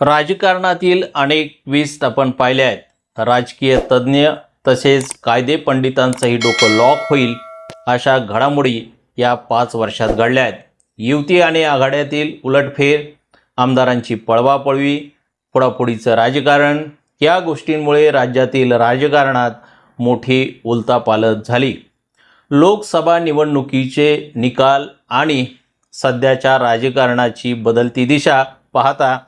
राजकारणातील अनेक ट्विस्ट आपण पाहिले आहेत. राजकीय तज्ज्ञ तसेच कायदे पंडितांचंही डोकं लॉक होईल अशा घडामोडी या पाच वर्षात घडल्या आहेत. युती आणि आघाड्यातील उलटफेर आमदारांची पळवापळवी पुढापुढीचं राजकारण या गोष्टींमुळे राज्यातील राजकारणात मोठी उलतापालत झाली. लोकसभा निवडणुकीचे निकाल आणि सध्याच्या राजकारणाची बदलती दिशा पाहता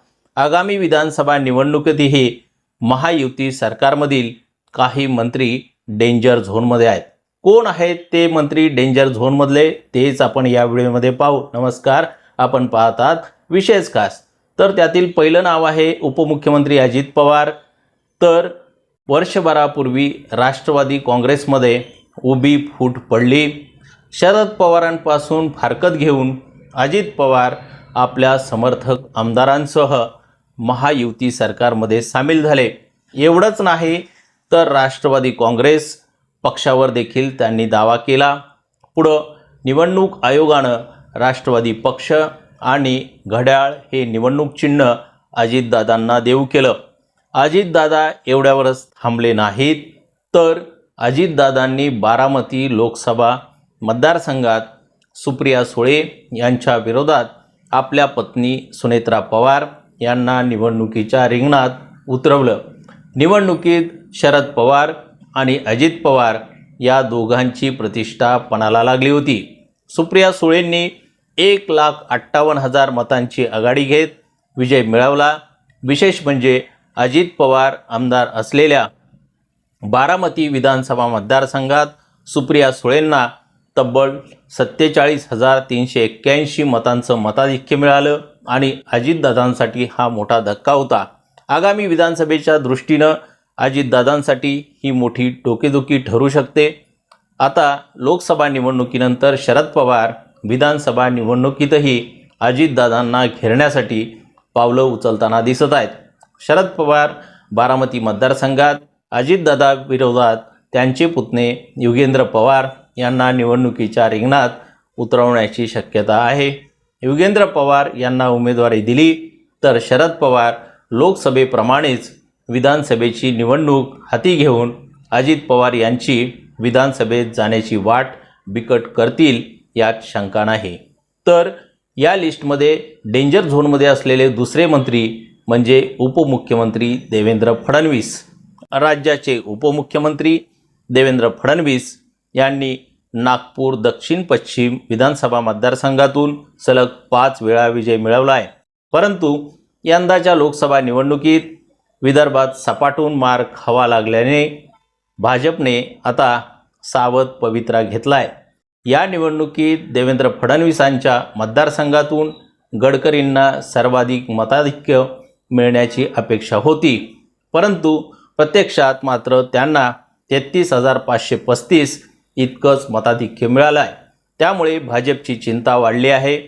आगामी विधानसभा निवडणुकीतही महायुती सरकारमधील काही मंत्री डेंजर झोनमध्ये आहेत. कोण आहेत ते मंत्री डेंजर झोनमधले तेच आपण या व्हिडिओमध्ये पाहू. नमस्कार आपण पाहतात विशेष खास तर त्यातील पहिलं नाव आहे उपमुख्यमंत्री अजित पवार. तर वर्षभरापूर्वी राष्ट्रवादी काँग्रेसमध्ये उभी फूट पडली. शरद पवारांपासून फारकत घेऊन अजित पवार आपल्या समर्थक आमदारांसह महायुती सरकारमध्ये सामील झाले. एवढंच नाही तर राष्ट्रवादी काँग्रेस पक्षावर देखील त्यांनी दावा केला. पुढं निवडणूक आयोगानं राष्ट्रवादी पक्ष आणि घड्याळ हे निवडणूक चिन्ह अजितदादांना देऊ केलं. अजितदादा एवढ्यावरच थांबले नाहीत. तर अजितदादांनी बारामती लोकसभा मतदारसंघात सुप्रिया सुळे यांच्या विरोधात आपल्या पत्नी सुनेत्रा पवार यांना निवडणुकीच्या रिंगणात उतरवलं. निवडणुकीत शरद पवार आणि अजित पवार या दोघांची प्रतिष्ठा पणाला लागली होती. सुप्रिया सुळेंनी एक लाख अठ्ठावन्न हजार मतांची आघाडी घेत विजय मिळवला. विशेष म्हणजे अजित पवार आमदार असलेल्या बारामती विधानसभा मतदारसंघात सुप्रिया सुळेंना तब्बल सत्तेचाळीस हजार तीनशे एक्क्याऐंशी मतांचं मताधिक्य मिळालं. आणि अजितदादांसाठी हा मोठा धक्का होता. आगामी विधानसभेच्या दृष्टीनं अजितदादांसाठी ही मोठी डोकेदुखी ठरू शकते. आता लोकसभा निवडणुकीनंतर शरद पवार विधानसभा निवडणुकीतही अजितदादांना घेरण्यासाठी पावलं उचलताना दिसत आहेत. शरद पवार बारामती मतदारसंघात अजितदादा विरोधात त्यांचे पुतणे युगेंद्र पवार यांना निवडणुकीच्या रिंगणात उतरवण्याची शक्यता आहे. युगेंद्र पवार यांना उमेदवारी दिली. तर शरद पवार लोकसभेप्रमाणेच विधानसभेची निवडणूक हाती घेऊन अजित पवार यांची विधानसभेत जाण्याची वाट बिकट करतील यात शंका नाही. तर या लिस्टमध्ये डेंजर झोनमध्ये असलेले दुसरे मंत्री म्हणजे उपमुख्यमंत्री देवेंद्र फडणवीस. राज्याचे उपमुख्यमंत्री देवेंद्र फडणवीस यांनी नागपूर दक्षिण पश्चिम विधानसभा मतदारसंघातून सलग पाच वेळा विजय मिळवला आहे. परंतु यंदाच्या लोकसभा निवडणुकीत विदर्भात सपाटून मार खावा लागल्याने भाजपने आता सावध पवित्रा घेतला आहे या निवडणुकीत देवेंद्र फडणवीसांच्या मतदारसंघातून गडकरींना सर्वाधिक मताधिक्य मिळण्याची अपेक्षा होती. परंतु प्रत्यक्षात मात्र त्यांना तेहतीस हजार पाचशे पस्तीस इतकंच मताधिक्य मिळालं आहे त्यामुळे भाजपची चिंता वाढली आहे.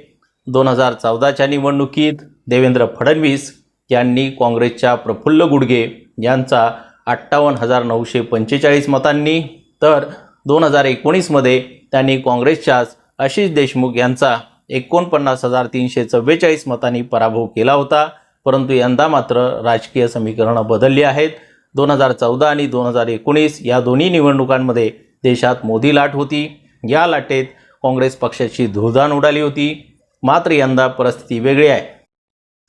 दोन हजार चौदाच्या निवडणुकीत देवेंद्र फडणवीस यांनी काँग्रेसच्या प्रफुल्ल गुडगे यांचा अठ्ठावन्न हजार नऊशे पंचेचाळीस मतांनी तर दोन हजार एकोणीसमध्ये त्यांनी काँग्रेसच्याच आशिष देशमुख यांचा एकोणपन्नास हजार तीनशे चव्वेचाळीस मतांनी पराभव केला होता. परंतु यंदा मात्र राजकीय समीकरणं बदलली आहेत. दोन हजार चौदा आणि दोन हजार एकोणीस या दोन्ही निवडणुकांमध्ये देशात मोदी लाट होती. या लाटेत काँग्रेस पक्षाची धुळधाण उडाली होती. मात्र यंदा परिस्थिती वेगळी आहे.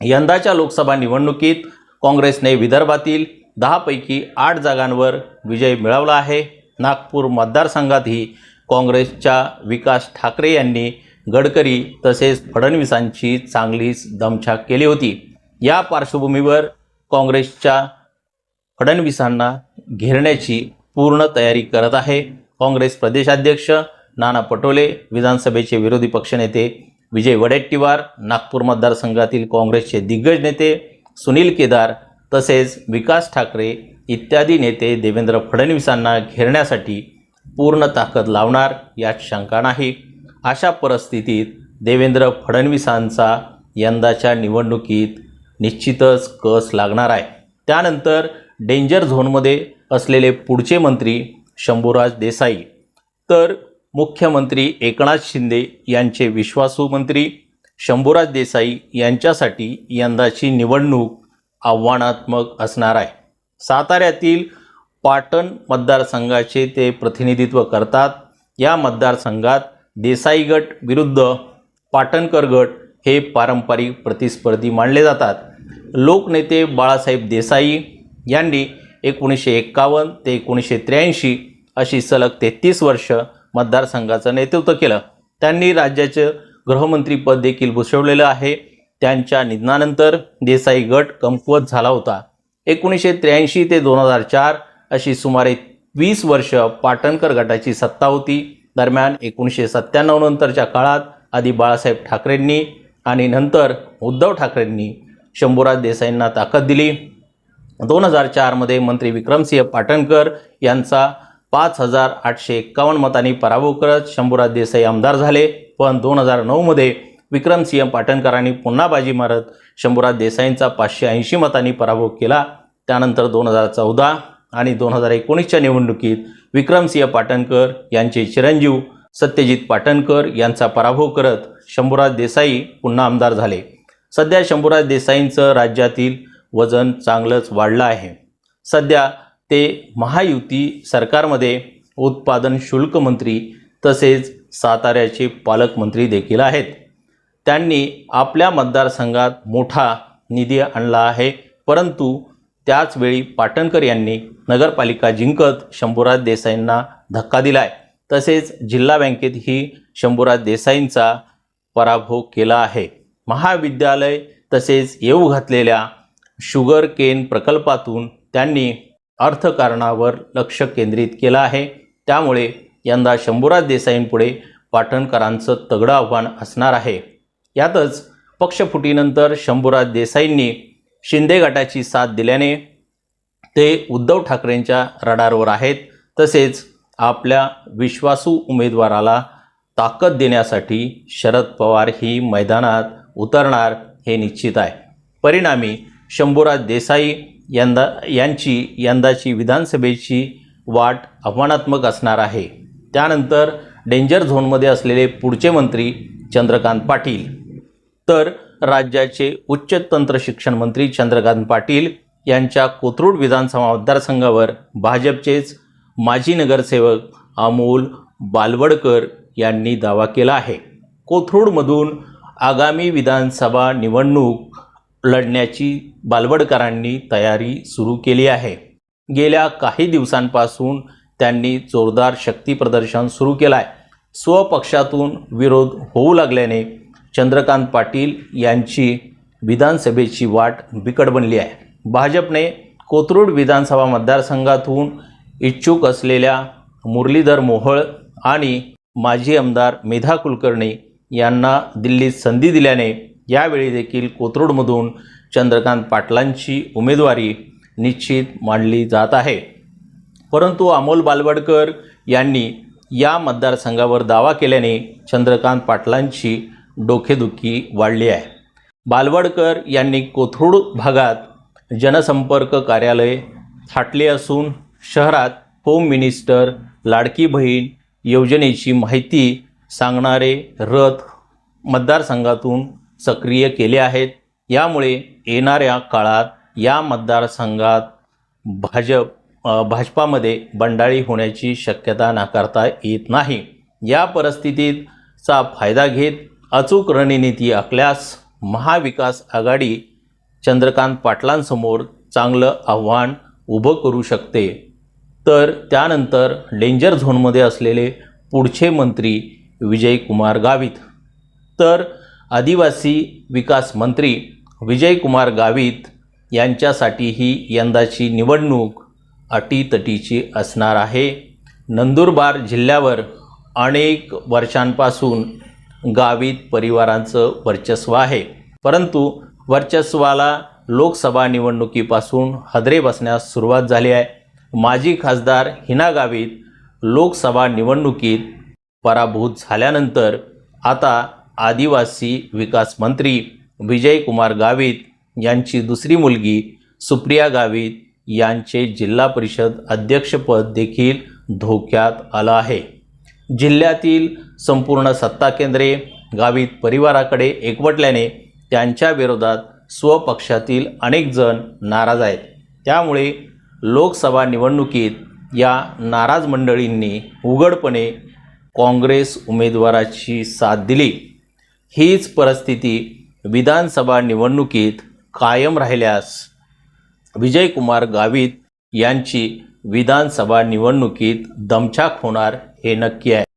यंदाच्या लोकसभा निवडणुकीत काँग्रेसने विदर्भातील दहापैकी आठ जागांवर विजय मिळवला आहे. नागपूर मतदारसंघातही काँग्रेसच्या विकास ठाकरे यांनी गडकरी तसेच फडणवीसांची चांगलीच दमछाक केली होती. या पार्श्वभूमीवर काँग्रेसच्या फडणवीसांना घेरण्याची पूर्ण तयारी करत आहे. काँग्रेस प्रदेशाध्यक्ष नाना पटोले विधानसभेचे विरोधी पक्षनेते विजय वडेट्टीवार नागपूर मतदारसंघातील काँग्रेसचे दिग्गज नेते सुनील केदार तसेच विकास ठाकरे इत्यादी नेते देवेंद्र फडणवीसांना घेरण्यासाठी पूर्ण ताकद लावणार यात शंका नाही. अशा परिस्थितीत देवेंद्र फडणवीसांचा यंदाच्या निवडणुकीत निश्चितच कस लागणार आहे. त्यानंतर डेंजर झोनमध्ये असलेले पुढचे मंत्री शंभूराज देसाई. तर मुख्यमंत्री एकनाथ शिंदे यांचे विश्वासू मंत्री शंभूराज देसाई यांच्यासाठी यंदाची निवडणूक आव्हानात्मक असणार आहे. साताऱ्यातील पाटण मतदारसंघाचे ते प्रतिनिधित्व करतात. या मतदारसंघात देसाई गट विरुद्ध पाटणकर गट हे पारंपरिक प्रतिस्पर्धी मानले जातात. लोकनेते बाळासाहेब देसाई यांनी एकोणीसशे एक्कावन्न ते एकोणीसशे त्र्याऐंशी अशी सलग तेहतीस वर्ष मतदारसंघाचं नेतृत्व केलं. त्यांनी राज्याचं गृहमंत्रीपद देखील भूषवलेलं आहे. त्यांच्या निधनानंतर देसाई गट कमकुवत झाला होता. एकोणीसशे त्र्याऐंशी ते दोन हजार चार अशी सुमारे वीस वर्ष पाटणकर गटाची सत्ता होती. दरम्यान एकोणीसशे सत्त्याण्णव नंतरच्या काळात आधी बाळासाहेब ठाकरेंनी आणि नंतर उद्धव ठाकरेंनी शंभूराज देसाईंना ताकद दिली. दोन हजार चारमध्ये मंत्री विक्रमसिंह पाटणकर यांचा पाच हजार आठशे एक्कावन्न मतांनी पराभव करत शंभूराज देसाई आमदार झाले. पण दोन हजार नऊमध्ये विक्रमसिंह पाटणकरांनी पुन्हा बाजी मारत शंभूराज देसाईंचा पाचशे ऐंशी मतांनी पराभव केला. त्यानंतर दोन हजार चौदा आणि दोन हजार एकोणीसच्या निवडणुकीत विक्रमसिंह पाटणकर यांचे चिरंजीव सत्यजित पाटणकर यांचा पराभव करत शंभूराज देसाई पुन्हा आमदार झाले. सध्या शंभूराज देसाईंचं राज्यातील वजन चांगलंच वाढलं आहे. सध्या ते महायुती सरकारमध्ये उत्पादन शुल्क मंत्री तसेच साताऱ्याचे पालकमंत्री देखील आहेत. त्यांनी आपल्या मतदारसंघात मोठा निधी आणला आहे. परंतु त्याचवेळी पाटणकर यांनी नगरपालिका जिंकत शंभूराज देसाईंना धक्का दिला आहे तसेच जिल्हा बँकेतही शंभूराज देसाईंचा पराभव केला आहे. महाविद्यालय तसेच येऊ घातलेल्या शुगर केन प्रकल्पातून त्यांनी अर्थकारणावर लक्ष केंद्रित केलं आहे. त्यामुळे यंदा शंभूराज देसाईंपुढे पाटणकरांचं तगडं आव्हान असणार आहे. यातच पक्षफुटीनंतर शंभूराज देसाईंनी शिंदे गटाची साथ दिल्याने ते उद्धव ठाकरेंच्या रडारवर आहेत. तसेच आपल्या विश्वासू उमेदवाराला ताकद देण्यासाठी शरद पवार ही मैदानात उतरणार हे निश्चित आहे. परिणामी शंभूराज देसाई यंदा यांची यंदाची विधानसभेची वाट आव्हानात्मक असणार आहे. त्यानंतर डेंजर झोनमध्ये असलेले पुढचे मंत्री चंद्रकांत पाटील. तर राज्याचे उच्च तंत्र शिक्षण मंत्री चंद्रकांत पाटील यांच्या कोथरूड विधानसभा मतदारसंघावर भाजपचेच माजी नगरसेवक अमोल बालवडकर यांनी दावा केला आहे. कोथरूडमधून आगामी विधानसभा निवडणूक लढण्याची बालवडकरांनी तयारी सुरू केली आहे. गेल्या काही दिवसांपासून त्यांनी जोरदार शक्तीप्रदर्शन सुरू केलं आहे स्वपक्षातून विरोध होऊ लागल्याने चंद्रकांत पाटील यांची विधानसभेची वाट बिकट बनली आहे. भाजपने कोथरूड विधानसभा मतदारसंघातून इच्छुक असलेल्या मुरलीधर मोहोळ आणि माजी आमदार मेधा कुलकर्णी यांना दिल्लीत संधी दिल्याने यावेळी देखील कोथरूडमधून चंद्रकांत पाटलांची उमेदवारी निश्चित मांडली जात आहे. परंतु अमोल बालवडकर यांनी या मतदारसंघावर दावा केल्याने चंद्रकांत पाटलांची डोकेदुखी वाढली आहे. बालवडकर यांनी कोथरूड भागात जनसंपर्क कार्यालय थाटले असून शहरात होम मिनिस्टर लाडकी बहीण योजनेची माहिती सांगणारे रथ मतदारसंघातून सक्रिय केले आहेत. यामुळे येणाऱ्या काळात या मतदारसंघात भाजप भाजपामध्ये बंडाळी होण्याची शक्यता नाकारता येत नाही. या परिस्थितीचा फायदा घेत अचूक रणनीती आखल्यास महाविकास आघाडी चंद्रकांत पाटलांसमोर चांगलं आव्हान उभं करू शकते. तर त्यानंतर डेंजर झोनमध्ये असलेले पुढचे मंत्री विजयकुमार गावित. तर आदिवासी विकास मंत्री विजयकुमार गावित यांच्यासाठी ही यंदाची निवडणूक अटीतटीची असणार आहे. नंदुरबार जिल्ह्यावर अनेक वर्षांपासून गावित परिवारांचं वर्चस्व आहे. परंतु वर्चस्वाला लोकसभा निवडणुकीपासून हदरे बसण्यास सुरुवात झाली आहे. माजी खासदार हिना गावित लोकसभा निवडणुकीत पराभूत झाल्यानंतर आता आदिवासी विकास मंत्री विजयकुमार गावित यांची दुसरी मुलगी सुप्रिया गावित यांचे जिल्हा परिषद अध्यक्षपद देखील धोक्यात आलं आहे. जिल्ह्यातील संपूर्ण सत्ता केंद्रे गावित परिवाराकडे एकवटल्याने त्यांच्या विरोधात स्वपक्षातील अनेक जण नाराज आहेत. त्यामुळे लोकसभा निवडणुकीत या नाराज मंडळींनी उघडपणे काँग्रेस उमेदवाराची साथ दिली. हीच परिस्थिती विधानसभा निवडणुकीत कायम राहिल्यास विजयकुमार गावित यांची विधानसभा निवडणुकीत दमछाक होणार हे नक्की आहे.